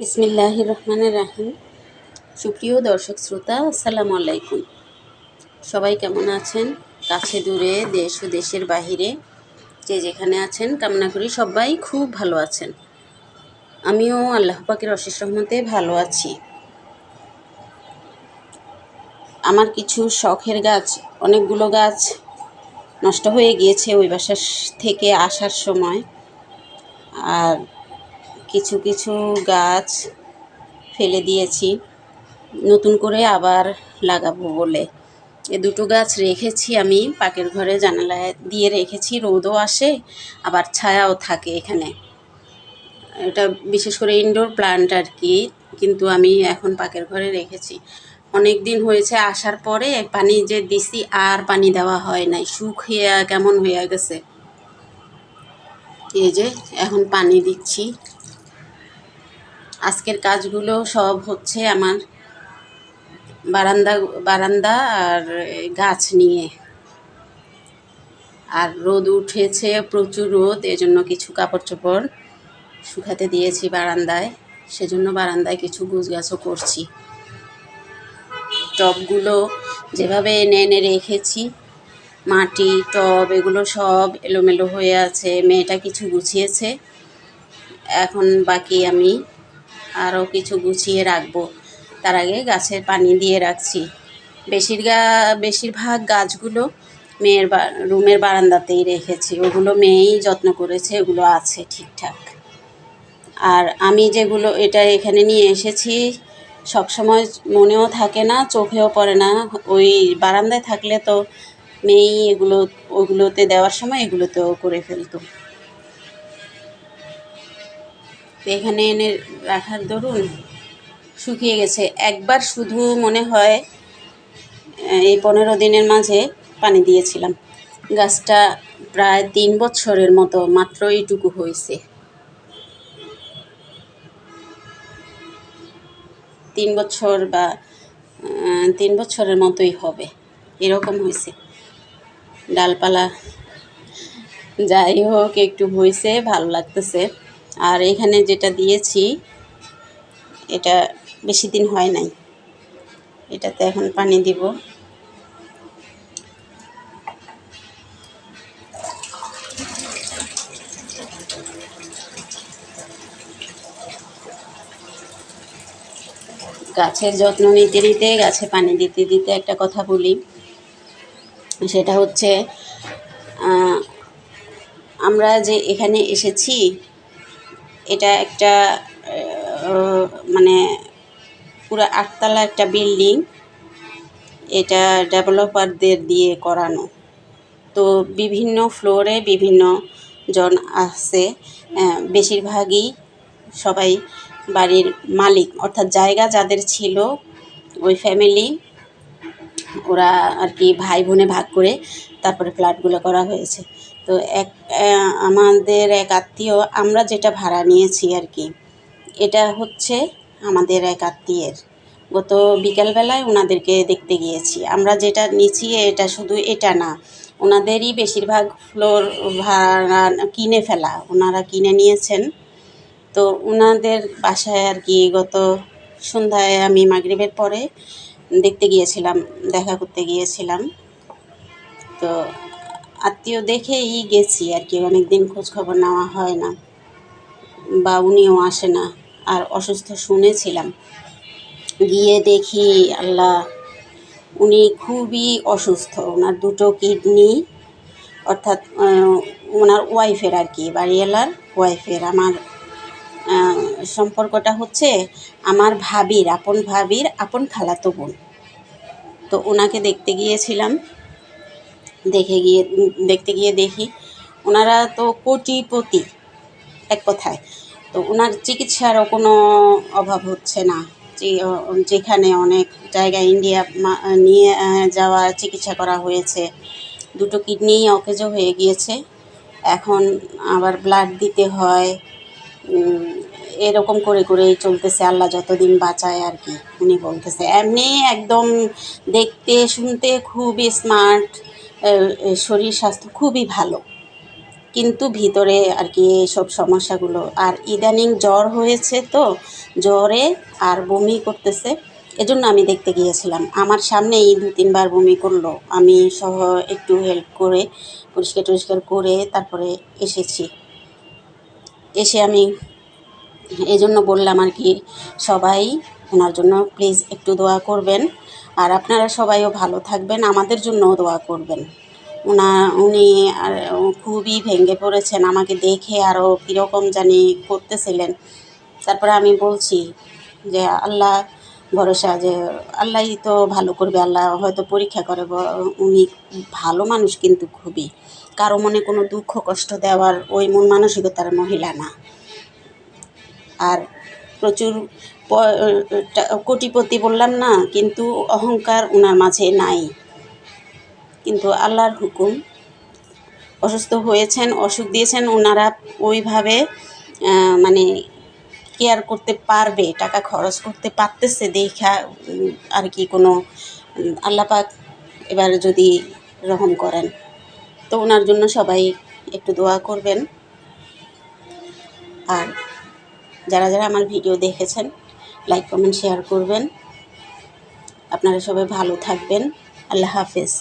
বিসমিল্লাহ রহমানের রাহিম। সুপ্রিয় দর্শক শ্রোতা, আসসালামু আলাইকুম। সবাই কেমন আছেন? কাছে দূরে, দেশ ও দেশের বাহিরে যে যেখানে আছেন, কামনা করি সবাই খুব ভালো আছেন। আমিও আল্লাহ পাকের অশেষ রহমতে ভালো আছি। আমার কিছু শখের গাছ, অনেকগুলো গাছ নষ্ট হয়ে গিয়েছে ওই বাসার থেকে আসার সময়। আর কিছু কিছু গাছ ফেলে দিয়েছি। নতুন করে আবার লাগাবো বলে। এ দুটো গাছ রেখেছি আমি, পাকের ঘরে জানালায় দিয়ে রেখেছি, রোদও আসে, আবার ছায়াও থাকে এখানে। এটা বিশেষ করে ইনডোর প্লান্ট আর কি, কিন্তু আমি এখন পাকের ঘরে রেখেছি। অনেক দিন হয়েছে, আসার পরে পানি যে দিছি, আর পানি দেওয়া হয় নাই। শুকিয়ে কেমন হয়ে গেছে। এই যে, এখন পানি দিচ্ছি। আজকের কাজগুলো সব হচ্ছে আমার বারান্দা বারান্দা আর গাছ নিয়ে। আর রোদ উঠেছে, প্রচুর রোদ, এজন্য কিছু কাপড় চোপড় শুকাতে দিয়েছি বারান্দায়। সেজন্য বারান্দায় কিছু গুছ গাছও করছি। টবগুলো যেভাবে এনে এনে রেখেছি, মাটি, টব, এগুলো সব এলোমেলো হয়ে আছে, মেয়েটা কিছু গুছিয়েছে। এখন বাকি আমি আরও কিছু গুছিয়ে রাখব। তার আগে গাছের পানি দিয়ে রাখছি। বেশির গা বেশিরভাগ গাছগুলো মেয়ের রুমের বারান্দাতেই রেখেছি। ওগুলো মেয়েই যত্ন করেছে ওগুলো আছে ঠিকঠাক। আর আমি যেগুলো, এটা এখানে নিয়ে এসেছি সব সময় মনেও থাকে না, চোখেও পড়ে না। ওই বারান্দায় থাকলে তো মেয়েই এগুলো, ওগুলোতে দেওয়ার সময় এগুলোতেও করে ফেলতো। এখানে এনে রাখার দরুন শুকিয়ে গেছে। একবার শুধু মনে হয় এই পনেরো দিনের মাঝে পানি দিয়েছিলাম। গাছটা প্রায় তিন বছরের মতো মাত্র এইটুকু হয়েছে। তিন বছর বা তিন বছরের মতোই হবে। এরকম হয়েছে। ডালপালা যাই হোক, একটু হয়েছে, ভালো লাগতেছে। আর এখানে যেটা দিয়েছি, এটা বেশি দিন হয় নাই। এটাতে এখন পানি দিব। গাছের যত্ন নিতে নিতে, গাছে পানি দিতে দিতে একটা কথা বলি। সেটা হচ্ছে আমরা যে এখানে এসেছি এটা একটা মানে পুরো আটতলা একটা বিল্ডিং। এটা ডেভেলপারদের দিয়ে করানো। তো বিভিন্ন ফ্লোরে বিভিন্ন জন আছে বেশিরভাগই সবাই বাড়ির মালিক। অর্থাৎ জায়গা যাদের ছিল, ওই ফ্যামিলি, ওরা আর কি ভাই বোনে ভাগ করে তারপরে ফ্ল্যাটগুলো করা হয়েছে। তো এক আমাদের এক আত্মীয়, আমরা যেটা ভাড়া নিয়েছি আর কি, এটা হচ্ছে আমাদের এক আত্মীয়ের। গত বিকালবেলায় ওনাদেরকে দেখতে গিয়েছি। আমরা যেটা নিচ্ছি এটা শুধু এটা না, ওনাদেরই বেশিরভাগ ফ্লোর ভাড়া কিনে ফেলা, ওনারা কিনে নিয়েছেন। তো ওনাদের বাসায় আর কি গত সন্ধ্যায় আমি মাগরিবের পরে দেখতে গিয়েছিলাম, দেখা করতে গিয়েছিলাম। তো আত্মীয় দেখেই গেছি আর কি অনেক দিন খোঁজখবর নেওয়া হয় না বা উনিও আসে না, আর অসুস্থ শুনেছিলাম। গিয়ে দেখি আল্লাহ, উনি খুবই অসুস্থ, ওনার দুটো কিডনি, অর্থাৎ ওনার ওয়াইফের আর কি, বাড়িওয়ালার ওয়াইফের। আমার সম্পর্কটা হচ্ছে আমার ভাবির, আপন ভাবির, আপন খালাতো বোন। তো ওনাকে দেখতে গিয়েছিলাম। দেখে গিয়ে, দেখতে গিয়ে দেখি। ওনারা তো কোটিপতি এক কথায়। তো ওনার চিকিৎসারও কোনো অভাব হচ্ছে না। যেখানে অনেক জায়গায় ইন্ডিয়া নিয়ে যাওয়া চিকিৎসা করা হয়েছে। দুটো কিডনিই অকেজো হয়ে গিয়েছে। এখন আবার ব্লাড দিতে হয়। এরকম করে করেই চলতেছে। আল্লাহ যতদিন বাঁচায় আর কি, উনি বলতেছে। এমনি একদম দেখতে, শুনতে খুবই স্মার্ট শরীর স্বাস্থ্য খুবই ভালো। কিন্তু ভিতরে আর কি সব সমস্যাগুলো, আর ইদানিং জ্বর হয়েছে তো, জ্বরে আর বমি করতেছে, এজন্য আমি দেখতে গিয়েছিলাম। আমার সামনেই দু, তিনবার বমি করল। আমি সহ একটু হেল্প করে, পরিষ্কার টরিষ্কার করে তারপরে এসেছি। এসে আমি এই জন্য বললাম আর কি, সবাই ওনার জন্য প্লিজ একটু দোয়া করবেন। আর আপনারা সবাইও ভালো থাকবেন, আমাদের জন্যও দোয়া করবেন। ওনা উনি আর খুবই ভেঙে পড়েছেন, আমাকে দেখে আরও কীরকম জানি করতেছিলেন। তারপরে আমি বলছি যে, আল্লাহ ভরসা যে আল্লাহই তো ভালো করবে, আল্লাহ হয়তো পরীক্ষা করে উনি ভালো মানুষ কিন্তু খুবই। কারও মনে কোনো দুঃখ, কষ্ট দেওয়ার ওই মন মানসিকতার মহিলা না। আর প্রচুর কোটিপতি বললাম না কিন্তু অহংকার ওনার মাঝে নাই। কিন্তু আল্লাহর হুকুম অসুস্থ হয়েছেন অসুখ দিয়েছেন ওনারা ওইভাবে মানে কেয়ার করতে পারবে টাকা খরচ করতে পারতেছে দেখা আর কি কোনো উম, আল্লাহ পাক এবার যদি রহম করেন। তো ওনার জন্য সবাই একটু দোয়া করবেন। আর যারা যারা আমার ভিডিও দেখেছেন লাইক কমেন্ট শেয়ার করবেন। আপনারা সবাই ভালো থাকবেন। আল্লাহ হাফেজ।